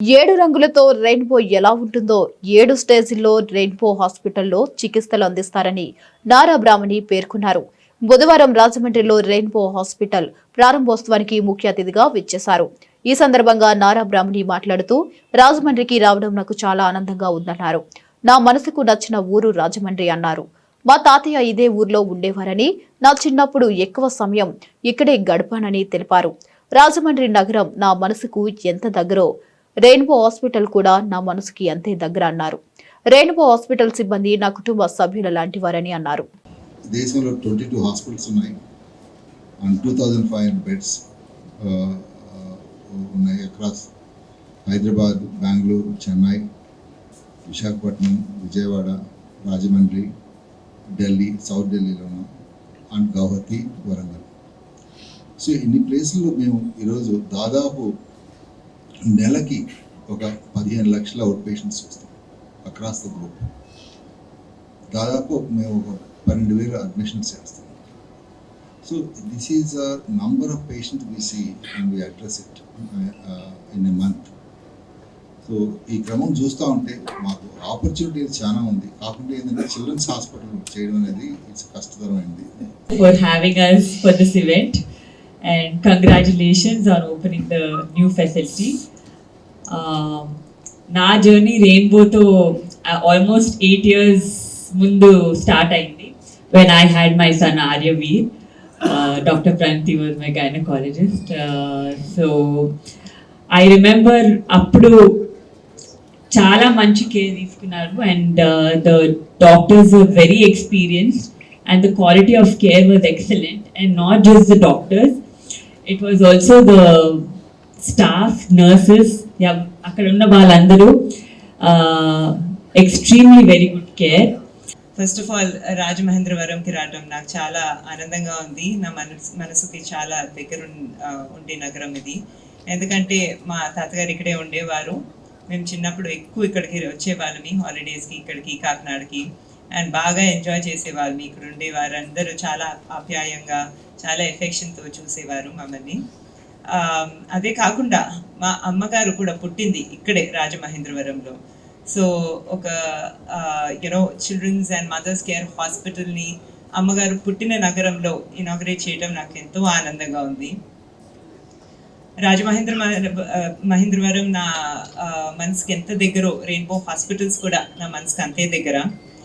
ఏడు రంగులతో రెయిన్బో ఎలా ఉంటుందో ఏడు స్టేజిల్లో రెయిన్బో హాస్పిటల్లో చికిత్సలు అందిస్తారని నారా బ్రాహ్మణి పేర్కొన్నారు. బుధవారం రాజమండ్రిలో రెయిన్బో హాస్పిటల్ ప్రారంభోత్సవానికి ముఖ్య అతిథిగా విచ్చేశారు. ఈ సందర్భంగా నారా బ్రాహ్మణి మాట్లాడుతూ రాజమండ్రికి రావడం నాకు చాలా ఆనందంగా ఉందన్నారు. నా మనసుకు నచ్చిన ఊరు రాజమండ్రి అన్నారు. మా తాతయ్య ఇదే ఊర్లో ఉండేవారని నా చిన్నప్పుడు ఎక్కువ సమయం ఇక్కడే గడిపానని తెలిపారు. రాజమండ్రి నగరం నా మనసుకు ఎంత దగ్గరో రెయిన్బో హాస్పిటల్ కూడా నా మనసుకి అంతే దగ్గర అన్నారు. రెయిన్బో హాస్పిటల్ సిబ్బంది నా కుటుంబ సభ్యుల లాంటి వారని అన్నారు. దేశంలో ట్వంటీ టూ హాస్పిటల్స్ ఉన్నాయి. And two thousand five hundred beds ఉన్నాయి అక్రాస్. హైదరాబాద్ బెంగళూరు చెన్నై విశాఖపట్నం విజయవాడ రాజమండ్రి ఢిల్లీ సౌత్ ఢిల్లీలోను అండ్ గౌహతి వరంగల్. సో ఇన్ని ప్లేసుల్లో మేము ఈరోజు దాదాపు నెలకి ఒక పదిహేను లక్షల అవుట్ పేషెంట్స్ వస్తాం అక్రాస్ ద గ్రూప్ దాదాపు మేము ఒక పన్నెండు వేలు అడ్మిషన్స్ చేస్తాం so this is a number of patients we see and we address it in a month so ఈ క్రమం చూస్తూ ఉంటే మాకు ఆపర్చునిటీస్ చాలా ఉంది. కాకుండా ఏంటంటే చిల్డ్రన్స్ హాస్పిటల్ చేయడం అనేది it's కష్టతరమైంది. For having us for this event and congratulations on opening the new facility. Um, నా జర్నీ రెయిన్బోతో ఆల్మోస్ట్ ఎయిట్ ఇయర్స్ ముందు స్టార్ట్ అయింది when I had my son Aryaveer doctor Pranathi was my gynaecologist so I remember అప్పుడు చాలా మంచి care తీసుకున్నారు uh, and the doctors very experienced and the quality of care was excellent and not just the doctors it was also the staff nurses అక్కడ ఉన్న వాళ్ళందరూ extremely very good care first of all రాజమహేంద్రవరంకి రావడం నాకు చాలా ఆనందంగా ఉంది. నా మనసు మనసుకి చాలా దగ్గర ఉండే నగరం ఇది. ఎందుకంటే మా తాతగారు ఇక్కడే ఉండేవారు. మేము చిన్నప్పుడు ఎక్కువ ఇక్కడికి వచ్చేవాళ్ళమి హాలిడేస్కి ఇక్కడికి కాకినాడకి. అండ్ బాగా ఎంజాయ్ చేసేవాళ్ళు ఇక్కడ ఉండే వారందరూ చాలా ఆప్యాయంగా చాలా ఎఫెక్షన్తో చూసేవారు మమ్మల్ని. అదే కాకుండా మా అమ్మగారు కూడా పుట్టింది ఇక్కడే రాజమహేంద్రవరంలో. సో ఒక you know children's and mothers care హాస్పిటల్ని అమ్మగారు పుట్టిన నగరంలో ఇనాగరేట్ చేయడం నాకు ఎంతో ఆనందంగా ఉంది. రాజమహేంద్ర మహేంద్రవరం నా మనసుకి ఎంత దగ్గరో రెయిన్బో హాస్పిటల్స్ కూడా నా మనసుకి అంతే దగ్గర.